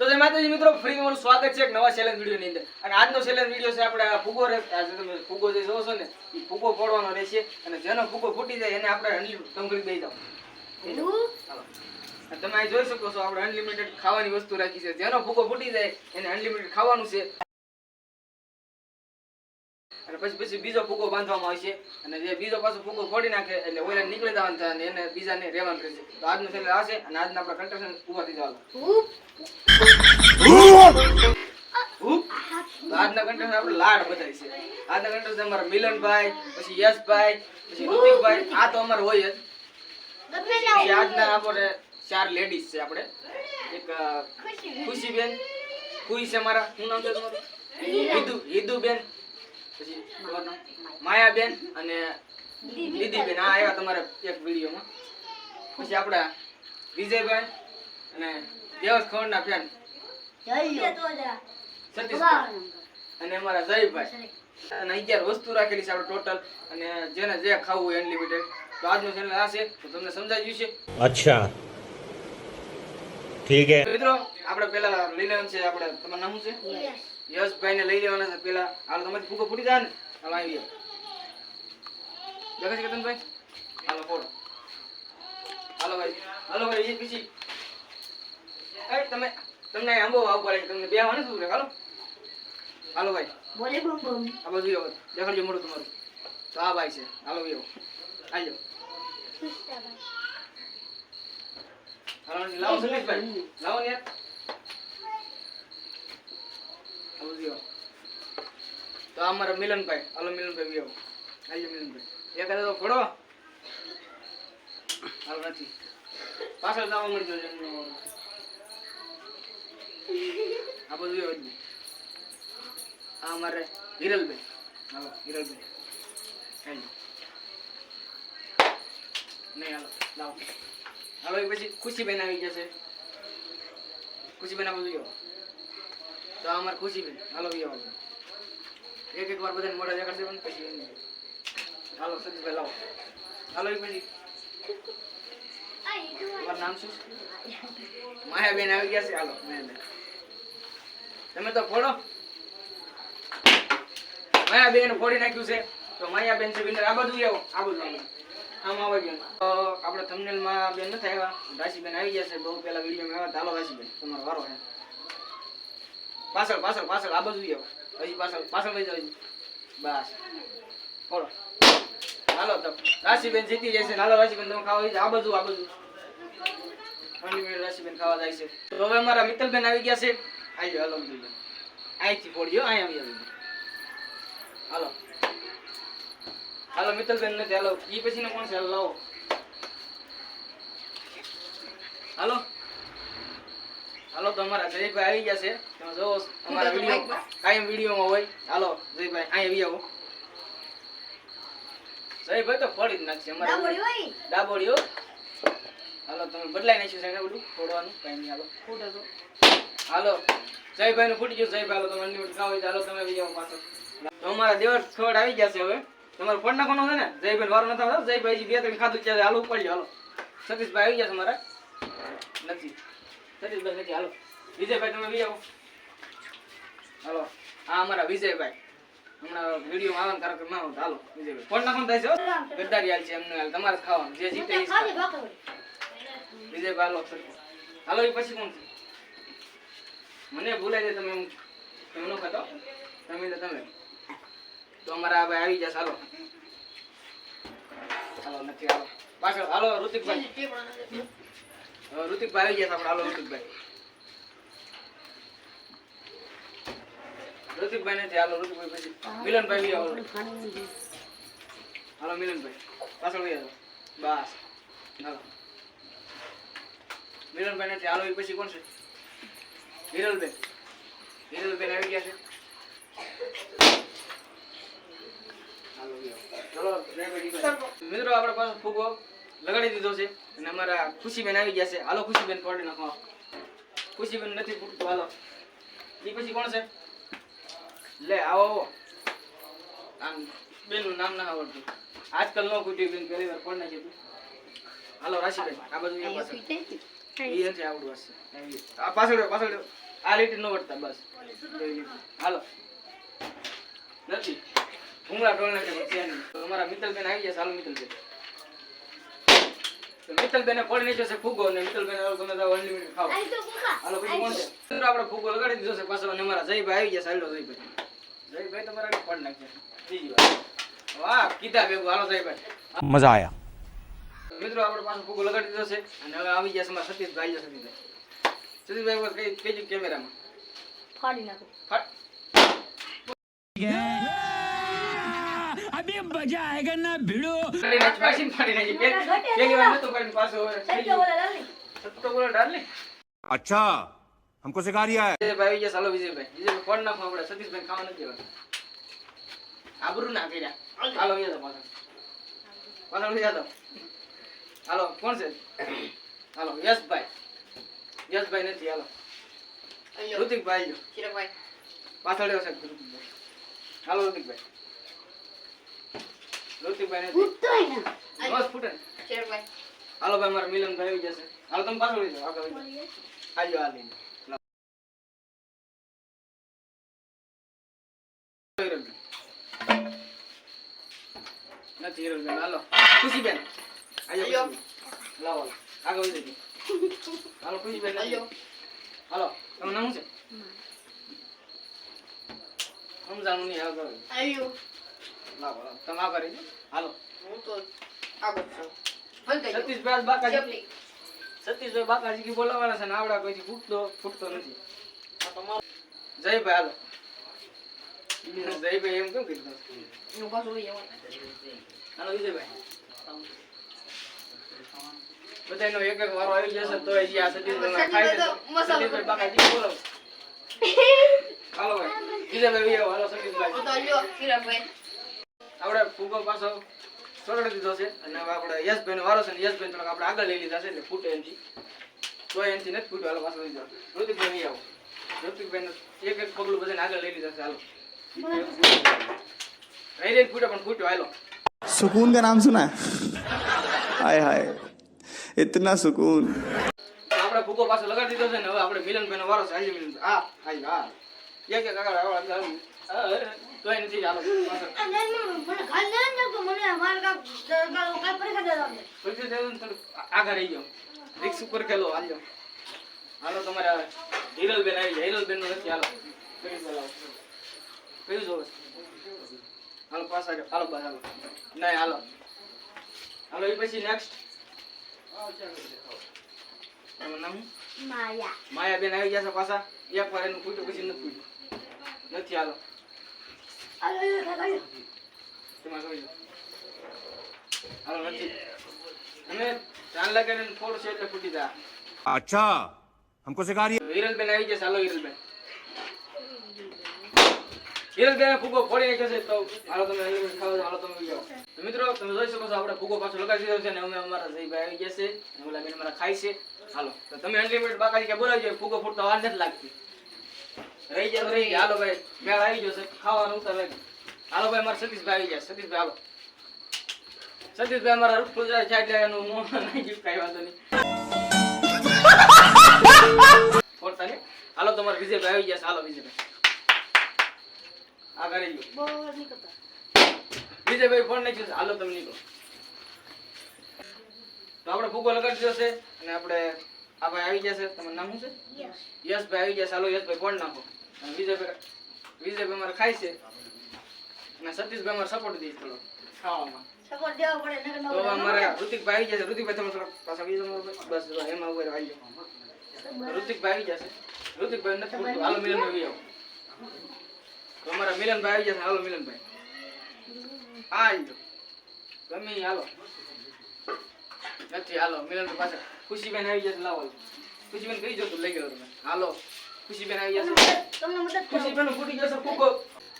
તો જય માતાજી મિત્રો ફ્રી તમારું સ્વાગત છે એક નવા ચેલેન્જ વિડીયોની અંદર. અને આજનો ચેલેન્જ વીડિયો છે આપણે આ ફુગો રે- આ તમે ફૂગો જે જોવો છો ને એ ફૂગો ફોડવાનો રહેશે. અને જેનો ફૂગો ફૂટી જાય એને આપણે અનલિમિટેડ ટંગડી દઈ જાવ તમે અહીં જોઈ શકો છો આપણે અનલિમિટેડ ખાવાની વસ્તુ રાખી છે. જેનો ફૂગો ફૂટી જાય એને અનલિમિટેડ ખાવાનું છે. અને પછી પછી બીજો ફૂગો બાંધવામાં આવશે અને જે બીજો પાછો ફૂગો ફોડી નાખે એટલે ઓલા નીકળી જવાનું થાય અને એને બીજાને રહેવાનું રહેશે તો આજનો છેલ્લે આ અને આજના આપણે કન્ટેસ્ટન્ટ ઊભા થઈ જવાનું. આજના contestant આપણે લાડ બધાય છે. આજના contestant અમારા મિલનભાઈ પછી યશભાઈ પછી ઋતિકભાઈ આ તો અમારે હોય જ. આજના આપણે ચાર લેડીઝ છે આપણે. એક ખુશીબેન. ખુશી છે અમારા શું નામ છે તમારું? હિદુ હિદુબેન. પછી માયાબેન અને દીદીબેન આ આવ્યા તમારા એક વિડીયોમાં. પછી આપણા વિજયભાઈ અને દેવસ ખવડના ફેન અને અમારા જયભાઈ. અને અગિયાર વસ્તુ રાખેલી છે આપણે ટોટલ અને જેને જે ખાવું હોય અનલિમિટેડ તો આજનું ચેનલ આ છે. તો તમને સમજાઈ ગયું છે. અચ્છા. ઠીક છે મિત્રો આપણે પેલા લીલન છે આપણે તમારું નામ શું છે? યશભાઈ ને લઈ લેવાના છે પેલા. હાલો તમારી ફૂકો ફૂટી જાય ને હાલો આવી ગયો. દેખાય છે કેતનભાઈ? હાલો ફોડો હાલો ભાઈ. હાલો ભાઈ એ પછી. એ તમે તમને આંબો આવું પડે તમને બે આવવાનું શું હાલો. હાલો ભાઈ. બોલે બમ બમ. આ બાજુ આવો. દેખાડજો મોઢું તમારું. તો આ ભાઈ છે. હાલો ભાઈ આવો જાઓ હાલો લાવો સંદીપભાઈ. લાવો ને યાર. જીઓ તો આ મારા મિલનભાઈ, હાલો મિલનભાઈ બી આવો. મિલનભાઈ. એક હાથે તો ફોડો. હાલ નથી પાછળ જવા મળી જજો આ બધું આ મારે હિરલભાઈ. હાલો, હિરલભાઈ. કઈ નહીં, હાલો, લાવો. હવે પછી ખુશીબેન આવી જશે ખુશીબેન આ બધું તો અમાર ખુશી બેન હાલો વિયા એક એક વાર બધાને મોઢા દેખાડી દેવાનું પછી હાલો સતીશભાઈ, લાવો. હાલો પછી તમારું નામ શું માયાબેન આવી હાલો તમે તો ફોડો. માયાબેન ફોડી નાખ્યું છે. તો માયાબેન છે વિનર આ બધું આવો. આ બધું આમ આવે ગયું. આપણે થંબનેલમાં બેન નથી આવ્યા. રાશીબેન આવી ગયા છે. બહુ પહેલા વિડીયોમાં આવ્યા ચાલો રાશીબેન, તમારો વારો છે. પાછળ પાછળ પાછળ, આ બધું આવો હજી પાછળ પાછળ લઈ જાવ બસ. ફોડો હાલો, તો રાશીબેન જીતી જશે. હાલો, રાશીબેન, તમે ખાવા આ બધું આ બધું રાશિબેન ખાવા જાય છે. તો હવે અમારા મિત્તલબેન આવી ગયા છે. આવી મિત્તલબેન અહીંથી ફોડ્યો અહીં આવી આવી હાલો. હાલો, મિત્તલબેન નથી હાલો એ પછી કોણ છે? હાલો હાલો. હાલો તો અમારા જયભાઈ આવી ગયા છે. તમે જોવો અમારા વીડિયો કાયમ વિડીયોમાં હોય. હાલો જયભાઈ અહીં આવી આવો. જયભાઈ તો ફળી જ નાખશે અમારા ડાબોડીઓ હાલો તમે બદલાઈ નાખ્યું છે એને બધું? ફોડવાનું? કાંઈ નહીં હાલો. ફૂટે હાલો જયભાઈ નું ફૂટી ગયું. જયભાઈ હાલો તમે અનલિમિટેડ ખાવ હોય હાલો તમે આવી જાઓ પાછો. તો અમારા દેવર ખવડ આવી ગયા છે હવે. તમારે ફોન નાખવાનો છે ને? જયભાઈ વારો નથી આવતો. જયભાઈ બે ત્રણ ખાધું છે હાલો ઉપર હાલો. સતીશભાઈ આવી ગયા છે મારા નથી. સતીશભાઈ નથી હાલો. વિજયભાઈ, તમે આવી આવો. હાલો. આ અમારા વિજયભાઈ. હમણાં વીડિયો આવવાનું કાર્યક્રમમાં હાલો, વિજયભાઈ. ફોન નાખવાનું થાય છે. ગદ્દારી હાલ છે એમને હાલ. તમારે ખાવાનું. જે જીતે. વિજયભાઈ, હાલો. એ પછી કોણ છે? મને ભૂલાઈ જાય તમે તમે ન ખાતો તમે ને તમે. તો અમારા ભાઈ આવી જશે. હાલો. હાલો, નથી, હાલો. પાછળ. હાલો, ઋતિકભાઈ. ઋતિકભાઈ આવી જશે આપણે. હાલો ઋતિકભાઈ ઋતિકભાઈ નથી હાલો ઋતિકભાઈ પછી. મિલનભાઈ આવો. હાલો મિલનભાઈ. પાછળ બસ. હાલો. મિલનભાઈ નથી હાલો એ પછી કોણ છે? હિરલબેન. હિરલબેન આવી ગયા છે. મિત્રો આપણે પાછો ફૂગો. લગાડી દીધો છે. અને અમારા ખુશીબેન આવી ગયા છે. હાલો ખુશીબેન ફોડી નાખો. ખુશીબેન નથી ફૂટતું હાલો. એ પછી કોણ છે? લે આવો આવો. આમ બેનનું નામ ના આવડતું. આજકાલ નો ફૂટ્યું બેન પહેલી વાર ફોડ નાખ્યું હાલો રાશીબેન આ બધું એ નથી આવડું હશે. આ પાછળ પાછળ. આ લીટી નો વળતા બસ. હાલો. નથી. ભૂંગળા ટોળના છે પણ અમારા મિત્તલબેન આવી ગયા સારું મિત્તલબેન. મિત્તલબેને પડી નહીં જશે ફૂગો ને મિત્તલબેને તમે તો અનલિમિટેડ ખાવ હાલો પછી કોણ છે મિત્રો આપણે ફૂગો લગાડી દીધો છે પાછો અને મારા જયભાઈ આવી ગયા સાહેબ જયભાઈ. જયભાઈ તમારા પડ નાખજે બીજી વાત. વાહ કીધા ભેગું. હાલો જયભાઈ. મજા આયા. મિત્રો આપણે પાછો ફૂગો લગાડી દીધો છે અને હવે આવી ગયા છે અમારા સતીશભાઈ સતીશભાઈ. સતીશભાઈ કઈ કઈ કેમેરામાં? ફાડી નાખો. ફાટ अभी मजा आएगा ना भिड़ो ફાડી નાખી, પાછી ફાડી નાખી. પેલી- પેલી વાર નહોતું પાડ્યું, પાછું હવે થઈ સત્ય ગયું. બોલે લાલી સત્તો બોલો, ડાર્લિંગ. अच्छा हमको सिखा रिया है વિજયભાઈ આવી ગયા, ચાલો વિજયભાઈ. વિજયભાઈ ફોન નાખો આપણે, સતીશભાઈ ખાવા નથી દેવાના. આબરૂ ના કર્યા. હાલો, વહી જાઓ પાછળ. પાછળ વહી જાઓ. હાલો, કોણ છે? હાલો, યશભાઈ. યશભાઈ નથી, હાલો. ઋતિકભાઈ આવ્યો. પાછળ રહ્યો છે ઋતિકભાઈ. હાલો, ઋતિકભાઈ. ઋતિકભાઈ નથી. બસ ફૂટે ને. હાલો ભાઈ મારા મિલનભાઈ આવી જશે હાલો તમે પાછળ વહી જાઓ, આગળ. આજો આ લઈને. નથી હિરલબેન, હાલો ખુશીબેન આજો ખુશીબેન. લાવો. આગળ જજો. હાલો ખુશીબેન નથી. હાલો તમારું નામ શું છે સમજાણું નહીં આગળ લાવો લાવો તમે આગળ રહેજો. સતીશભાઈ બાકાજી સતીશભાઈ બાકાજી કી બોલાવાના છે ને આવડા કોઈથી ફૂટતો ફૂટતો નથી. આ તમારો જયભાઈ હાલો. જયભાઈ એમ કેમ કીધું? હાલો વિજયભાઈ. બધાયનો એક એક વારો આવી જશે તો હજી આ સતીશભાઈ ખાઈ જશે સતીશભાઈ બાકાજી બોલાવો? હાલો ભાઈ. વિજયભાઈ હાલો સતીશભાઈ. આપણે ફૂગો પાછો સોરડી દીધો છે અને હવે આપણે યશભાઈ નો વારો છે ને યશભાઈ થોડાક આપણે આગળ લઈ લીધા છે એટલે ફૂટે એનથી તો એનથી નથી ફૂટ્યો હાલો પાછો લઈ જાઓ ઋતિકભાઈ નહીં આવો ઋતિકભાઈ એક એક પગલું બધાને આગળ લઈ લીધા છે હાલો રહી રહી ફૂટે પણ ફૂટ્યો હાલો सुकून का नाम सुना है हाय हाय इतना सुकून તો આપણે ફૂગો પાછો લગાડી દીધો છે ને હવે આપણે મિલનભાઈ નો વારો છે હાજી મિલન આ હાજી હા એક એક આગળ આવો આગળ આવો. હા, હા, તોય નથી ચાલો ના થોડુંક આગળ રહી જાઓ. રિક્ષ ઉપર ખેલો હાલો હાલો તમારે હિરલબેન આવી જાય હિરલબેનનું નથી હાલો. કયું બોલાવો કયું જોવે? હાલો પાછા આવ્યો હાલો બસ હાલો. નહીં હાલો. હાલો એ પછી નેક્સ્ટ માયા. માયાબેન આવી ગયા છે પાછા. એક વાર એનું પૂછ્યું પછી નથી પૂછ્યું નથી હાલો. અચ્છા હમકો સિખા રહી હિરલબેન આવી જશે, હાલો હિરલબેન. હિરલબેન ફૂગો ફોડી નાખ્યો છે તો હાલો તમે હિરલબેન ખાવ હાલો તમે જાઓ. તો મિત્રો, તમે જોઈ શકો છો, આપણે ફૂગો પાછો લગાવી દીધો છે ને અમે અમારા જયભાઈ આવી ગયા છે અને ઓલા બેન અમારા ખાય છે. હાલો, તો તમે અનલિમિટેડ બાકી કે બોલાવજો, ફૂગો ફૂટતો વાર નથી લાગતી. રહી જાય રહી હાલો ભાઈ મેળ આવી જશે ખાવાનું તમે હાલો ભાઈ મારા સતીશભાઈ આવી જાય સતીશભાઈ હાલો. સતીશભાઈ અમારા રૂપ જાય છે એટલે એનું મોં નહીં ગીત કાંઈ વાંધો નહીં. ફોડતા હાલો તમારે વિજયભાઈ આવી જશે હાલો વિજયભાઈ. આગળ આવી ગયો વિજયભાઈ ફોન નહીં છે. હાલો તમે નીકળો. તો આપણે ભૂગો લગાડી છે અને આપણે આ ભાઈ આવી જશે તમારું નામ શું છે? યશ. ભાઈ આવી જશે હાલો યશભાઈ ફોન નાખો. વિજયભાઈ વિજયભાઈ અમારે ખાય છે. અને સતીશભાઈ અમારે સપોર્ટ દે થોડો ખાવામાં. સપોર્ટ દેવો પડે નકર તો. અમારે ઋતિકભાઈ આવી જશે. ઋતિકભાઈ તમે થોડો પાછા બીજો બસ. એમાં ઉપર આવી જાઓ ઋતિકભાઈ આવી જશે. ઋતિકભાઈ નથી પૂછતું હાલો મિલનભાઈ આવો તો અમારા મિલનભાઈ આવી જશે. હાલો મિલનભાઈ. હા આવી જાઓ ગમે હાલો. નથી હાલો મિલનભાઈ પાછા ખુશીબેન આવી જશે લાવો ખુશીબેન કઈ જતું તું લઈ ગયો તમે? હાલો. ખુશીબેન આવી જશે તમને મદદ કરો. ખુશીબેન ફૂટી જશે ફૂગો.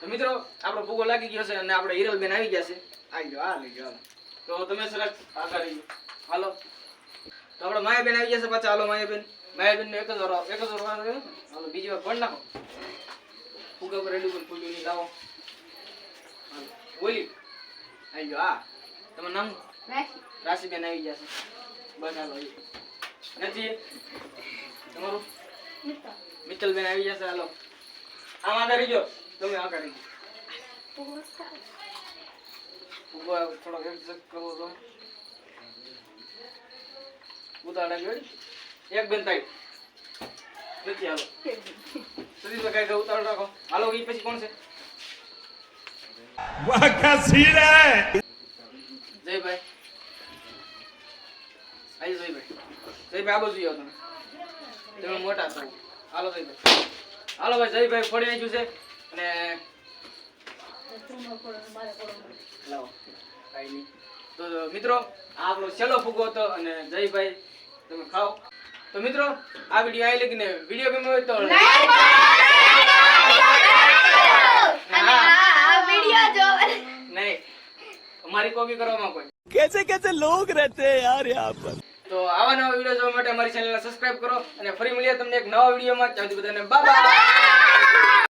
તો મિત્રો આપણો ફૂગો લાગી ગયો છે અને આપણે હિરલબેન આવી જશે આવી જાઓ આ લઈ જાઓ તો તમે સરસ આગળ રહી હાલો. તો આપણે માયાબેન આવી જશે પાછા. હાલો માયાબેન. માયાબેન એક જ વાર એક જ વાર હાલો બીજી વાર ફોન નાખો. ફૂગા પર રેડી પણ ફૂલ્યું નહીં લાવો. હાલો બોલી. આવી જાઓ આ તમારું નામ રાશિબેન રાશીબેન આવી જશે બસ હાલો. નથી? તમારું? મિત્તલબેન આવી જશે હાલો. આમાં ધરી જો. તમે આ કરી ઊભો થોડો એડજસ્ટ કરો તો. ઉતાડા ગઈ એક બેન તાઈ નથી હાલો. સુધી તો કઈ ઉતારો નાખો હાલો એ પછી કોણ છે? વાહ કાસી રે જય ભાઈ આઈ જય ભાઈ જય ભાઈ આ બાજુ આવો તમે. તમે મોટા છો હાલો જયભાઈ હાલો ભાઈ જયભાઈ ફોડી નાખ્યું છે અને લાવો કાંઈ નહીં તો મિત્રો આ આપણો છેલ્લો ફૂગો હતો અને જયભાઈ તમે ખાઓ તો મિત્રો આ વિડીયો આવી લગીને વિડીયો ગમ્યો હોય તો હા આ વિડિયો જો નહીં અમારી કોપી કરવામાં કોઈ कैसे कैसे लोग रहते हैं यार यहाँ पर તો આવા નવા વીડિયો જોવા માટે અમારી ચેનલને સબસ્ક્રાઇબ કરો અને ફરી મળીએ તમને એક નવા વિડીયોમાં ત્યાં બધાને બાય